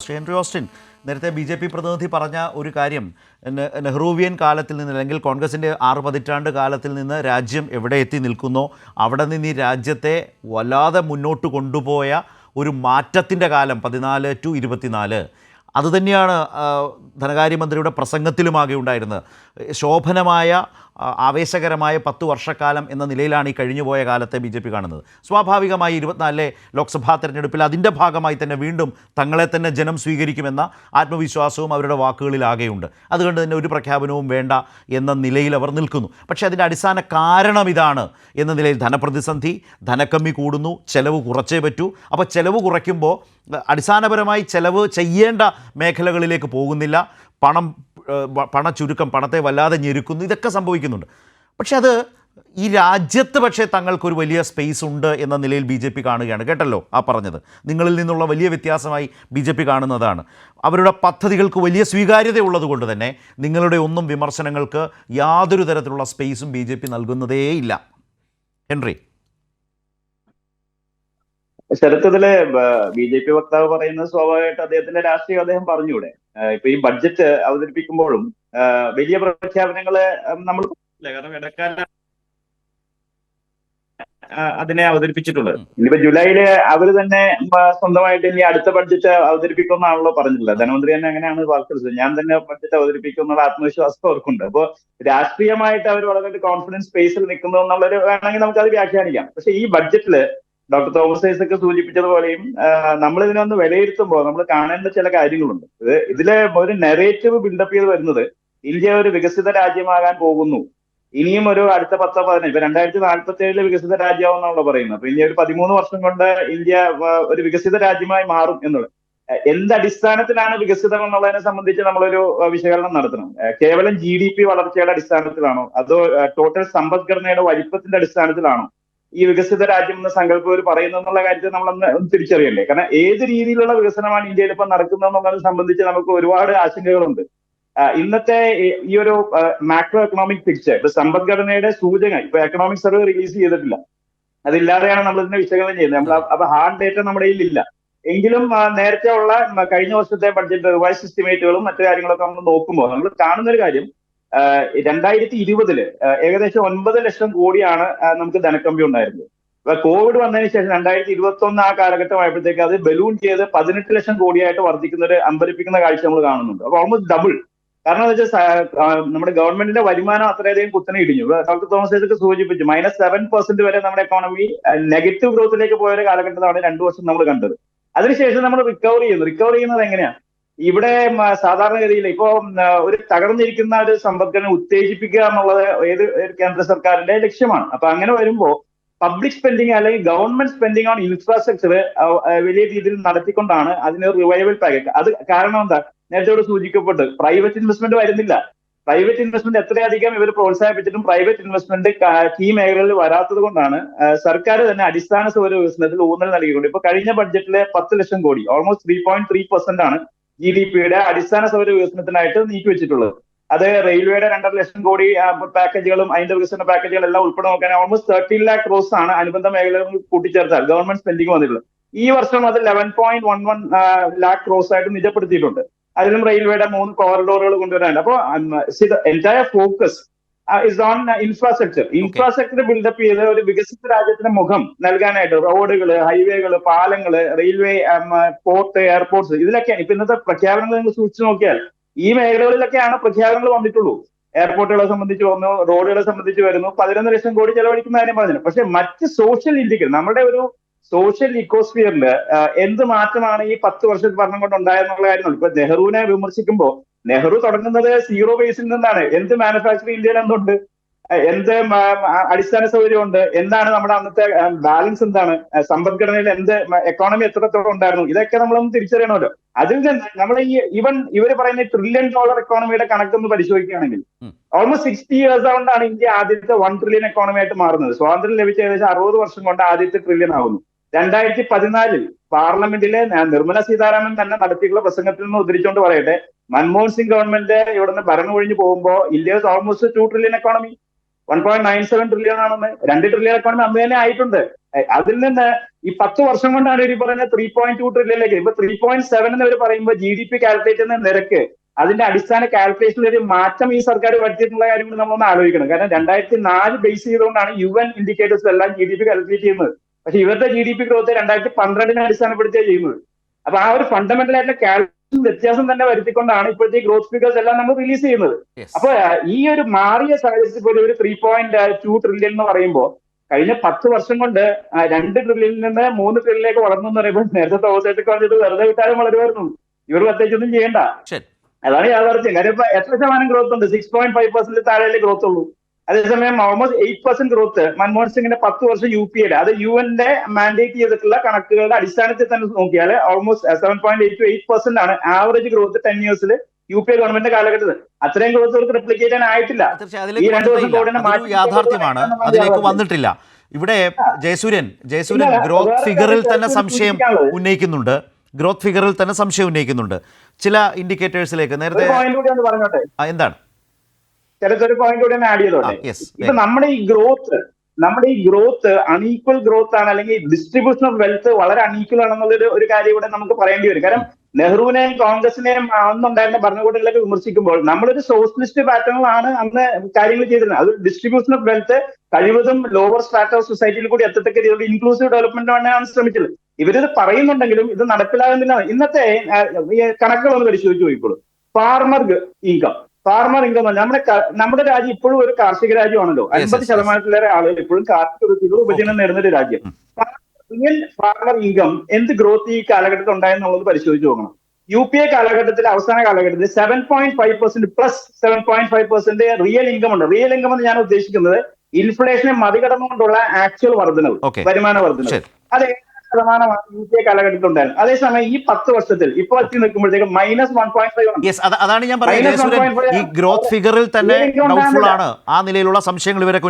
Henry Austin നേരത്തെ B J P പ്രതിനിധി പറഞ്ഞ ഒരു കാര്യം നെഹ്റുവിയൻ കാലത്തിൽ നിന്ന് അല്ലെങ്കിൽ കോൺഗ്രസിന്റെ ആറ് പതിറ്റാണ്ട് കാലത്തിൽ നിന്ന് രാജ്യം എവിടെ എത്തി നിൽക്കുന്നോ അവിടെ നിന്ന് ഈ രാജ്യത്തെ വല്ലാതെ മുന്നോട്ട് കൊണ്ടുപോയ ഒരു മാറ്റത്തിന്റെ കാലം പതിനാല് ടു ഇരുപത്തിനാല്. അതുതന്നെയാണ് ധനകാര്യമന്ത്രിയുടെ പ്രസംഗത്തിലുമാകെ ഉണ്ടായിരുന്നത്. ശോഭനമായ ആവേശകരമായ പത്ത് വർഷക്കാലം എന്ന നിലയിലാണ് ഈ കഴിഞ്ഞുപോയ കാലത്തെ ബി ജെ പി കാണുന്നത്. സ്വാഭാവികമായി ഇരുപത്തിനാലിലെ ലോക്സഭാ തെരഞ്ഞെടുപ്പിൽ അതിന്റെ ഭാഗമായി തന്നെ വീണ്ടും തങ്ങളെ തന്നെ ജനം സ്വീകരിക്കുമെന്ന ആത്മവിശ്വാസവും അവരുടെ വാക്കുകളിലാകെയുണ്ട് അതുകൊണ്ട് തന്നെ ഒരു പ്രഖ്യാപനവും വേണ്ട എന്ന നിലയിൽ അവർ നിൽക്കുന്നു. പക്ഷേ അതിന്റെ അടിസ്ഥാന കാരണം ഇതാണ് എന്ന നിലയിൽ ധനപ്രതിസന്ധി ധനക്കമ്മി കൂടുന്നു ചെലവ് കുറച്ചേ പറ്റൂ. അപ്പോൾ ചെലവ് കുറയ്ക്കുമ്പോൾ അടിസ്ഥാനപരമായി ചെലവ് ചെയ്യേണ്ട മേഖലകളിലേക്ക് പോകുന്നില്ല. പണം പണ ചുരുക്കം പണച്ചുരുക്കം പണത്തെ വല്ലാതെ ഞെരുക്കുന്നു. ഇതൊക്കെ സംഭവിക്കുന്നുണ്ട്. പക്ഷേ അത് ഈ രാജ്യത്ത് പക്ഷേ തങ്ങൾക്കൊരു വലിയ സ്പേസ് ഉണ്ട് എന്ന നിലയിൽ ബി ജെ പി കാണുകയാണ്. കേട്ടല്ലോ ആ പറഞ്ഞത്. നിങ്ങളിൽ നിന്നുള്ള വലിയ വ്യത്യാസമായി ബി ജെ പി കാണുന്നതാണ്. അവരുടെ പദ്ധതികൾക്ക് വലിയ സ്വീകാര്യത ഉള്ളതുകൊണ്ട് തന്നെ നിങ്ങളുടെ ഒന്നും വിമർശനങ്ങൾക്ക് യാതൊരു തരത്തിലുള്ള സ്പേസും ബി ജെ പി നൽകുന്നതേയില്ല. ഹെൻറി. ശരത്തത്തിൽ ബി ജെ പി വക്താവ് പറയുന്നത് സ്വാഭാവികമായിട്ട് അദ്ദേഹത്തിന്റെ രാഷ്ട്രീയം അദ്ദേഹം പറഞ്ഞൂടെ ഇപ്പൊ ഈ ബഡ്ജറ്റ് അവതരിപ്പിക്കുമ്പോഴും വലിയ പ്രഖ്യാപനങ്ങൾ നമ്മൾ കാരണം ഇടക്കാല അതിനെ അവതരിപ്പിച്ചിട്ടുള്ളത്. ഇനിയിപ്പോ ജൂലൈയിൽ അവർ തന്നെ സ്വന്തമായിട്ട് ഇനി അടുത്ത ബഡ്ജറ്റ് അവതരിപ്പിക്കുമെന്നാണല്ലോ പറഞ്ഞിട്ടുള്ളത്. ധനമന്ത്രി തന്നെ അങ്ങനെയാണ് വാർത്തത് ഞാൻ തന്നെ ബഡ്ജറ്റ് അവതരിപ്പിക്കും എന്നുള്ള ആത്മവിശ്വാസം അവർക്കുണ്ട് അപ്പോ രാഷ്ട്രീയമായിട്ട് അവർ വളരെ കോൺഫിഡൻസ് സ്പേസിൽ നിൽക്കുന്നു എന്നുള്ളൊരു വേണമെങ്കിൽ നമുക്ക് അത് വ്യാഖ്യാനിക്കാം. പക്ഷെ ഈ ബഡ്ജറ്റിൽ ഡോക്ടർ തോമസ് ഐസക് സൂചിപ്പിച്ചതുപോലെയും നമ്മൾ ഇതിനൊന്ന് വിലയിരുത്തുമ്പോൾ നമ്മൾ കാണേണ്ട ചില കാര്യങ്ങളുണ്ട്. ഇത് ഇതിലെ ഒരു നെറേറ്റീവ് ബിൽഡപ്പ് ചെയ്ത് വരുന്നത് ഇന്ത്യ ഒരു വികസിത രാജ്യമാകാൻ പോകുന്നു. ഇനിയും ഒരു അടുത്ത പത്തോ പതിനഞ്ച് ഇപ്പൊ രണ്ടായിരത്തി നാൽപ്പത്തി ഏഴിൽ വികസിത രാജ്യമാവുന്നാണല്ലോ പറയുന്നത്. അപ്പൊ ഇനി ഒരു പതിമൂന്ന് വർഷം കൊണ്ട് ഇന്ത്യ ഒരു വികസിത രാജ്യമായി മാറും എന്നുള്ളത്. എന്തടിസ്ഥാനത്തിലാണ് വികസിതം എന്നുള്ളതിനെ സംബന്ധിച്ച് നമ്മളൊരു വിശകലനം നടത്തണം. കേവലം ജി ഡി പി വളർച്ചയുടെ അടിസ്ഥാനത്തിലാണോ? അതോ ടോട്ടൽ സമ്പദ്ഘടനയുടെ വലിപ്പത്തിന്റെ അടിസ്ഥാനത്തിലാണോ? ഈ വികസിത രാജ്യം എന്ന സങ്കല്പം ഒരു പറയുന്നു എന്നുള്ള കാര്യത്തിൽ നമ്മൾ അന്ന് തിരിച്ചറിയണ്ടേ? കാരണം ഏത് രീതിയിലുള്ള വികസനമാണ് ഇന്ത്യയിൽ ഇപ്പൊ നടക്കുന്നത് എന്നുള്ളത് സംബന്ധിച്ച് നമുക്ക് ഒരുപാട് ആശങ്കകളുണ്ട്. ഇന്നത്തെ ഈ- ഒരു മാക്രോ എക്കണോമിക് പിക്ചർ ഇപ്പൊ സമ്പദ്ഘടനയുടെ സൂചന ഇപ്പൊ എക്കണോമിക് സർവേ റിലീസ് ചെയ്തിട്ടില്ല. അതില്ലാതെയാണ് നമ്മൾ ഇതിനെ വിശകലനം ചെയ്യുന്നത്. നമ്മൾ അപ്പൊ ഹാർഡ് ഡേറ്റ നമ്മുടെ കയ്യിൽ ഇല്ല. എങ്കിലും നേരത്തെ ഉള്ള കഴിഞ്ഞ വർഷത്തെ ബഡ്ജറ്റ് റിവൈസ് എസ്റ്റിമേറ്റുകളും മറ്റു കാര്യങ്ങളൊക്കെ നമ്മൾ നോക്കുമ്പോൾ നമ്മൾ കാണുന്ന ഒരു കാര്യം രണ്ടായിരത്തി ഇരുപതിൽ ഏകദേശം ഒൻപത് ലക്ഷം കോടിയാണ് നമുക്ക് ധനക്കമ്പി ഉണ്ടായിരുന്നത്. അപ്പൊ കോവിഡ് വന്നതിന് ശേഷം രണ്ടായിരത്തി ഇരുപത്തി ഒന്ന് ആ കാലഘട്ടമായപ്പോഴത്തേക്ക് അത് ബലൂൺ ചെയ്ത് പതിനെട്ട് ലക്ഷം കോടിയായിട്ട് വർദ്ധിക്കുന്ന ഒരു അമ്പരിപ്പിക്കുന്ന കാഴ്ച നമ്മൾ കാണുന്നുണ്ട്. അപ്പൊ ഓൾമോസ്റ്റ് ഡബിൾ കാരണം എന്താ വെച്ചാൽ നമ്മുടെ ഗവൺമെന്റിന്റെ വരുമാനം അത്രയധികം കുത്തനെ ഇടിഞ്ഞു. ഡോക്ടർ തോമസ് ഇതൊക്കെ സൂചിപ്പിച്ചു മൈനസ് സെവൻ പെർസെന്റ് വരെ നമ്മുടെ എക്കോണമി നെഗറ്റീവ് ഗ്രോത്തിലേക്ക് പോയ ഒരു കാലഘട്ടത്തിലാണ് രണ്ടു വർഷം നമ്മൾ കണ്ടത്. അതിനുശേഷം നമ്മൾ റിക്കവർ ചെയ്യുന്നു. റിക്കവർ ചെയ്യുന്നത് എങ്ങനെയാ? ഇവിടെ സാധാരണഗതിയിൽ ഇപ്പോ ഒരു തകർന്നിരിക്കുന്ന ഒരു സമ്പദ്ഘടന ഉത്തേജിപ്പിക്കുക എന്നുള്ളത് ഏത് കേന്ദ്ര സർക്കാരിന്റെ ലക്ഷ്യമാണ്. അപ്പൊ അങ്ങനെ വരുമ്പോൾ പബ്ലിക് സ്പെൻഡിങ് അല്ലെങ്കിൽ ഗവൺമെന്റ് സ്പെൻഡിങ് ഓൺ ഇൻഫ്രാസ്ട്രക്ചർ വലിയ രീതിയിൽ നടത്തിക്കൊണ്ടാണ് അതിന് റിവൈവൽ പാക്കേജ്. അത് കാരണം എന്താ? നേരത്തെ ഇവിടെ സൂചിക്കപ്പെട്ട് പ്രൈവറ്റ് ഇൻവെസ്റ്റ്മെന്റ് വരുന്നില്ല. പ്രൈവറ്റ് ഇൻവെസ്റ്റ്മെന്റ് എത്രയധികം ഇവർ പ്രോത്സാഹിപ്പിച്ചിട്ടും പ്രൈവറ്റ് ഇൻവെസ്റ്റ്മെന്റ് കീ മേഖലകളിൽ വരാത്തത് കൊണ്ടാണ് സർക്കാർ തന്നെ അടിസ്ഥാന സൗകര്യ വികസനത്തിൽ ഊന്നൽ നൽകിയിട്ടുണ്ട്. ഇപ്പൊ കഴിഞ്ഞ ബഡ്ജറ്റിലെ പത്ത് ലക്ഷം കോടി almost three point three percent ആണ് ജി ഡി പിയുടെ അടിസ്ഥാന സൗകര്യ വികസനത്തിനായിട്ട് നീക്കി വെച്ചിട്ടുള്ളത്. അത് റെയിൽവേയുടെ രണ്ടര ലക്ഷം കോടി പാക്കേജുകളും അതിന്റെ വികസന പാക്കേജുകളും എല്ലാം ഉൾപ്പെടെ നോക്കാൻ ഓൾമോസ്റ്റ് തേർട്ടീൻ ലാക്ക് ക്രോസ് ആണ് അനുബന്ധ മേഖലകൾ കൂട്ടിച്ചേർത്താൽ ഗവൺമെന്റ് സ്പെൻഡിങ് വന്നിട്ടുള്ളത്. ഈ വർഷം അത് eleven point one one lakh crores ആയിട്ട് നിജപ്പെടുത്തിയിട്ടുണ്ട്. അതിലും റെയിൽവേയുടെ മൂന്ന് കോറിഡോറുകൾ കൊണ്ടുവരാനുണ്ട്. അപ്പോൾ entire focus is on infrastructure infrastructure build up ചെയ്ത് ഒരു വികസിത രാജ്യത്തിന് മുഖം നൽകാനായിട്ട് റോഡുകൾ ഹൈവേകൾ പാലങ്ങൾ റെയിൽവേ പോർട്ട് എയർപോർട്ട്സ് ഇതിലൊക്കെയാണ്. ഇപ്പൊ ഇന്നത്തെ പ്രഖ്യാപനങ്ങൾ നിങ്ങൾ സൂക്ഷിച്ചു നോക്കിയാൽ ഈ മേഖലകളിലൊക്കെയാണ് പ്രഖ്യാപനങ്ങൾ വന്നിട്ടുള്ളൂ. എയർപോർട്ടുകളെ സംബന്ധിച്ച് വന്നു റോഡുകളെ സംബന്ധിച്ച് വരുന്നു. പതിനൊന്ന് ലക്ഷം കോടി ചെലവഴിക്കുന്ന കാര്യം പറഞ്ഞു പക്ഷെ മറ്റ് സോഷ്യൽ ഇന്ത്യയ്ക്ക് നമ്മുടെ ഒരു സോഷ്യൽ ഇക്കോസ്ഫിയറിൽ എന്ത് മാറ്റമാണ് ഈ പത്ത് വർഷത്തെ ഭരണം കൊണ്ട് ഉണ്ടായെന്നുള്ള കാര്യങ്ങൾ. ഇപ്പൊ നെഹ്റുവിനെ വിമർശിക്കുമ്പോൾ നെഹ്റു തുടങ്ങുന്നത് സീറോ ബേസിൽ നിന്നാണ്. എന്ത് മാനുഫാക്ചറിംഗ് ഇന്ത്യയിൽ എന്തുണ്ട്? എന്ത് അടിസ്ഥാന സൗകര്യം അടിസ്ഥാന സൗകര്യമുണ്ട്? എന്താണ് നമ്മുടെ അന്നത്തെ ബാലൻസ് എന്താണ്? സമ്പദ്ഘടനയിൽ എന്ത് എക്കോണമി എത്രത്തോളം ഉണ്ടായിരുന്നു? ഇതൊക്കെ നമ്മളൊന്ന് തിരിച്ചറിയണമല്ലോ. അതിൽ നിന്ന് നമ്മൾ ഈ ഇവൻ ഇവർ പറയുന്ന ട്രില്യൺ ഡോളർ എക്കോണമിയുടെ കണക്കൊന്ന് പരിശോധിക്കുകയാണെങ്കിൽ ഓൾമോസ്റ്റ് സിക്സ്റ്റി ഇയേഴ്സ് ആകൊണ്ടാണ് ഇന്ത്യ ആദ്യത്തെ വൺ ട്രില്യൺ എക്കോണമി ആയിട്ട് മാറുന്നത്. സ്വാതന്ത്ര്യം ലഭിച്ച ഏകദേശം അറുപത് വർഷം കൊണ്ട് ആദ്യത്തെ ട്രില്യൺ ആവുന്നു. രണ്ടായിരത്തി പതിനാലിൽ പാർലമെന്റിലെ നിർമ്മല സീതാരാമൻ തന്നെ നടത്തിയിട്ടുള്ള പ്രസംഗത്തിൽ നിന്ന് ഉദ്ധരിച്ചുകൊണ്ട് പറയട്ടെ മൻമോഹൻ സിംഗ് ഗവൺമെന്റ് ഇവിടുന്ന് ഭരണം പോകുമ്പോൾ India almost two trillion economy one point nine seven trillion ആണെന്ന്. രണ്ട് ട്രില്യൺ എക്കോണമി അന്ന് തന്നെ ആയിട്ടുണ്ട്. അതിൽ നിന്ന് ഈ പത്ത് വർഷം കൊണ്ടാണ് ഇവർ പറയുന്നത് ത്രീ പോയിന്റ് ടു ട്രില്യണിലേക്ക് ഇപ്പൊ ത്രീ പോയിന്റ് സെവൻ എന്ന് ഇവർ പറയുമ്പോൾ ജി ഡി പി കാൽക്കുലേറ്റ് ചെയ്യുന്ന നിരക്ക് അതിന്റെ അടിസ്ഥാന കാൽക്കുലേഷനിൽ ഒരു മാറ്റം ഈ സർക്കാർ വരുത്തിയിട്ടുള്ള കാര്യം കൂടി നമ്മളൊന്ന് ആലോചിക്കണം. കാരണം രണ്ടായിരത്തി നാല് ബേസ് ചെയ്തുകൊണ്ടാണ് യു എൻ ഇൻഡിക്കേറ്റേഴ്സ് എല്ലാം ജി ഡി പി കാൽക്കുലേറ്റ് ചെയ്യുന്നത്. പക്ഷെ ഇവരുടെ ജി ഡി പി ഗ്രോത്ത് രണ്ടായിരത്തി പന്ത്രണ്ടിനെ അടിസ്ഥാനപ്പെടുത്തിയാണ് ചെയ്യുന്നത്. അപ്പൊ ആ ഒരു ഫണ്ടമെന്റൽ ആയിട്ടുള്ള വ്യത്യാസം തന്നെ വരുത്തിക്കൊണ്ടാണ് ഇപ്പോഴത്തെ ഗ്രോത്ത് ഫിഗേഴ്സ് എല്ലാം നമ്മൾ റിലീസ് ചെയ്യുന്നത്. അപ്പൊ ഈ ഒരു മാറിയ സാഹചര്യത്തിൽ പോലും ഒരു ത്രീ പോയിന്റ് ടു ട്രില്യൺ എന്ന് പറയുമ്പോൾ കഴിഞ്ഞ പത്ത് വർഷം കൊണ്ട് രണ്ട് ട്രില്യണിൽ നിന്ന് മൂന്ന് ട്രില്യണിലേക്ക് വളർന്നു എന്ന് പറയുമ്പോൾ നേരത്തെ തോമസേട്ടൊക്കെ പറഞ്ഞത് വെറുതെ വിട്ടാലും വളരുമായിരുന്നു. ഇവർ പ്രത്യേകിച്ചൊന്നും ചെയ്യണ്ട. അതാണ് യാഥാർത്ഥ്യം. കാര്യം ഇപ്പൊ എത്ര ശതമാനം ഗ്രോത്ത് ഉണ്ട്? സിക്സ് പോയിന്റ് ഫൈവ് പെർസെന്റ് താഴെ ഗ്രോത്ത് ഉള്ളൂ. അതേസമയം almost eight percent growth Manmohan സിംഗിന്റെ പത്ത് വർഷം യു പി എയുടെ അത് യു എന്റെ മാൻഡേറ്റ് ചെയ്തിട്ടുള്ള കണക്കുകളുടെ അടിസ്ഥാനത്തിൽ തന്നെ നോക്കിയാൽ almost seven point eight two eight percent ആണ് ആവറേജ് ഗ്രോത്ത് ടെൻ ഇയേഴ്സിൽ യു പി എ ഗവൺമെന്റ് കാലഘട്ടത്തിൽ അത്രയും ഗ്രോത്ത് അവർക്ക് റിപ്ലിക്കേറ്റ് ചെയ്യാൻ ആയിട്ടില്ല. ഈ രണ്ടു വർഷം കോവിഡിനെ മാറ്റി യാഥാർത്ഥ്യമാണ്. അതിലേക്ക് വന്നിട്ടില്ല. ഇവിടെ ജയസൂര്യൻ ജയസൂര്യൻ ഗ്രോത്ത് ഫിഗറിൽ തന്നെ സംശയം ഉന്നയിക്കുന്നുണ്ട്. ഗ്രോത്ത് ഫിഗറിൽ തന്നെ സംശയം ഉന്നയിക്കുന്നുണ്ട്. ചില ഇൻഡിക്കേറ്റേഴ്സിലേക്ക് നേരത്തെ എന്താണ്? ചെറുത്തൊരു പോയിന്റ് കൂടി ആഡ് ചെയ്തോട്ടെ? Yes, ഇപ്പൊ നമ്മുടെ ഈ ഗ്രോത്ത് നമ്മുടെ ഈ ഗ്രോത്ത് അൺഈക്വൽ ഗ്രോത്ത് ആണ് അല്ലെങ്കിൽ ഡിസ്ട്രിബ്യൂഷൻ ഓഫ് വെൽത്ത് വളരെ അൺഈക്വൽ ആണെന്നുള്ളൊരു ഒരു കാര്യം ഇവിടെ നമുക്ക് പറയേണ്ടി വരും. കാരണം നെഹ്റുവിനെയും കോൺഗ്രസിനെയും അന്നുണ്ടായിരുന്ന ഭരണകൂടങ്ങളൊക്കെ വിമർശിക്കുമ്പോൾ നമ്മളൊരു സോഷ്യലിസ്റ്റ് പാറ്റേണിലാണ് അന്ന് കാര്യങ്ങൾ ചെയ്തിരുന്നത്. അത് ഡിസ്ട്രിബ്യൂഷൻ ഓഫ് വെൽത്ത് കഴിവതും ലോവർ സ്ട്രാറ്റ ഓഫ് സൊസൈറ്റിയിൽ കൂടി എത്തത്തക്ക രീതിയിൽ ഇൻക്ലൂസീവ് ഡെവലപ്മെന്റ് ആണ് ശ്രമിച്ചത്. ഇവരിത് പറയുന്നുണ്ടെങ്കിലും ഇത് നടപ്പിലാകുന്നില്ല. ഇന്നത്തെ കണക്കുകളൊന്ന് പരിശോധിച്ച് നോക്കിക്കോളൂ. ഫാർമർ ഇൻകം ഫാർമർ ഇൻകം നമ്മുടെ നമ്മുടെ രാജ്യം ഇപ്പോഴും ഒരു കാർഷിക രാജ്യമാണല്ലോ. അൻപത് ശതമാനത്തിലേറെ ആളുകൾ ഇപ്പോഴും കാർഷിക വൃത്തികൾ ഉപജീവനം നേടുന്ന ഒരു രാജ്യം. റിയൽ ഫാർമർ ഇൻകം എന്ത് ഗ്രോത്ത് ഈ കാലഘട്ടത്തിൽ ഉണ്ടായെന്നുള്ളത് പരിശോധിച്ച് നോക്കണം. യു പി എ കാലഘട്ടത്തിൽ അവസാന കാലഘട്ടത്തിൽ seven point five percent plus seven point five percent real income ഉണ്ട്. റിയൽ ഇൻകം എന്ന് ഞാൻ ഉദ്ദേശിക്കുന്നത് ഇൻഫ്ലേഷനെ മറികടന്നുകൊണ്ടുള്ള ആക്ച്വൽ വർധനവ്. വരുമാന വർധനവ്. അത് ശതമാനമാണ് എ കാലഘട്ടത്തിൽ ഉണ്ടായിരുന്നത് അതേസമയം ഈ പത്ത് വർഷത്തിൽ ഇപ്പൊ എത്തി നിൽക്കുമ്പോഴത്തേക്ക് മൈനസ് വൺ പോയിന്റ് ഫൈവ് അതാണ് ഞാൻ പറയുന്നത് Minus ജയസൂര്യൻ 1.5 ഈ ഗ്രോത്ത് ഫിഗറിൽ തന്നെ ഡൗട്ട്ഫുൾ ആണ്. ആ നിലയിലുള്ള സംശയങ്ങൾ ഇവരൊക്കെ